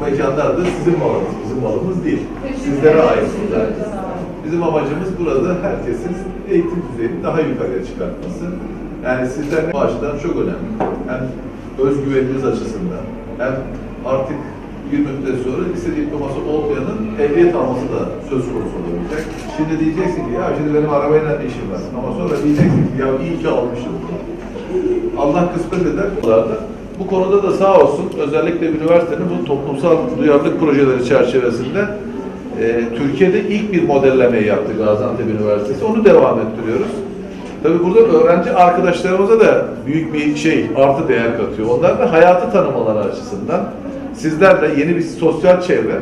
mekanlar da sizin malınız, bizim malımız değil. Sizlere ait bunlar. Bizim amacımız burada herkesin eğitim düzeyini daha yukarıya çıkartması. Yani sizlerin bu açıdan çok önemli. Hem özgüveniniz açısından hem artık bir müddet sonra lise diploması olmayanın ehliyet alması da söz konusu olabilecek. Şimdi diyeceksin ki ya şimdi benim arabayla ne işim var? Ama sonra diyeceksin ki ya iyi ki almışım. Allah kısmet eder. Bu konuda da sağ olsun özellikle üniversitenin bu toplumsal duyarlılık projeleri çerçevesinde e, Türkiye'de ilk bir modellemeyi yaptı Gaziantep Üniversitesi. Onu devam ettiriyoruz. Tabii burada öğrenci arkadaşlarımıza da büyük bir şey, artı değer katıyor. Onlar da hayatı tanımaları açısından sizlerle yeni bir sosyal çevre,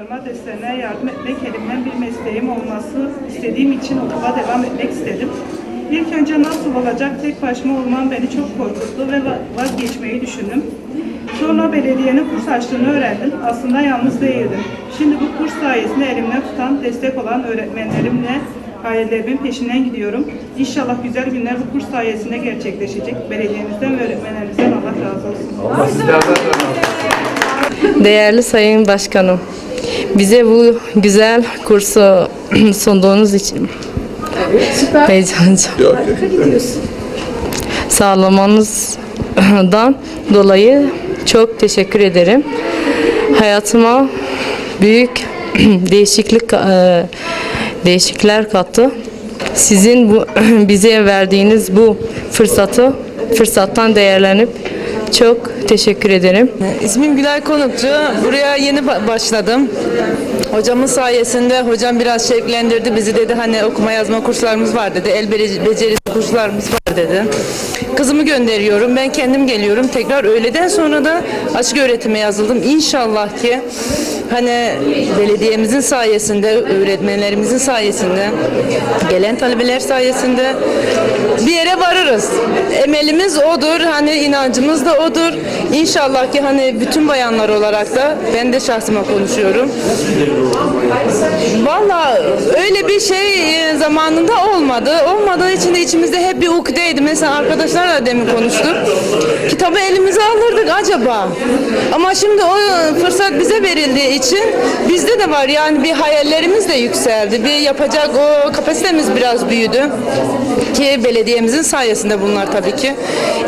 Çocuklarıma derslerine yardım etmek elimden bir mesleğim olması istediğim için okula devam etmek istedim. İlk önce nasıl olacak tek başıma olmam beni çok korkuttu ve va- vazgeçmeyi düşündüm. Sonra belediyenin kurs açtığını öğrendim. Aslında yalnız değildim. Şimdi bu kurs sayesinde elimden tutan, destek olan öğretmenlerimle hayallerimin peşinden gidiyorum. İnşallah güzel günler bu kurs sayesinde gerçekleşecek. Belediyemizden ve öğretmenlerimizden Allah razı olsun. Allah sizlerden de razı olsun. Değerli Sayın Başkanım, bize bu güzel kursu sunduğunuz için heyecanlı. Sağlamanızdan dolayı çok teşekkür ederim. Hayatıma büyük değişiklik e, değişiklikler kattı. Sizin bu bize verdiğiniz bu fırsatı fırsattan değerlenip çok teşekkür ederim. İsmim Gülay Konukçu. Buraya yeni ba- başladım. Hocamın sayesinde hocam biraz şevklendirdi bizi dedi hani okuma yazma kurslarımız var dedi. El bece- becerisi kurslarımız var dedi. Kızımı gönderiyorum. Ben kendim geliyorum. Tekrar öğleden sonra da açık öğretime yazıldım. İnşallah ki hani belediyemizin sayesinde, öğretmenlerimizin sayesinde, gelen talebeler sayesinde bir yere varırız. Emelimiz odur. Hani inancımız da odur. İnşallah ki hani bütün bayanlar olarak da ben de şahsıma konuşuyorum. Valla öyle bir şey e, zamanında olmadı. Olmadığı için de içimizde hep bir ukdeydi. Mesela arkadaşlarla demin konuştuk. Kitabı elimize alırdık acaba. Ama şimdi o fırsat bize verildiği için bizde de var yani bir hayallerimiz de yükseldi. Bir yapacak o kapasitemiz biraz büyüdü. Ki belediyemizin sayesinde bunlar tabii ki.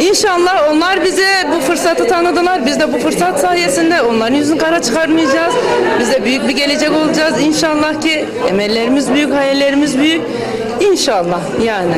İnşallah onlar bize bu fırsatı tanıdılar. Biz de bu fırsat sayesinde onların yüzünü kara çıkarmayacağız. Biz de büyük bir gelecek olacağız. İnşallah ki emellerimiz büyük, hayallerimiz büyük. İnşallah yani.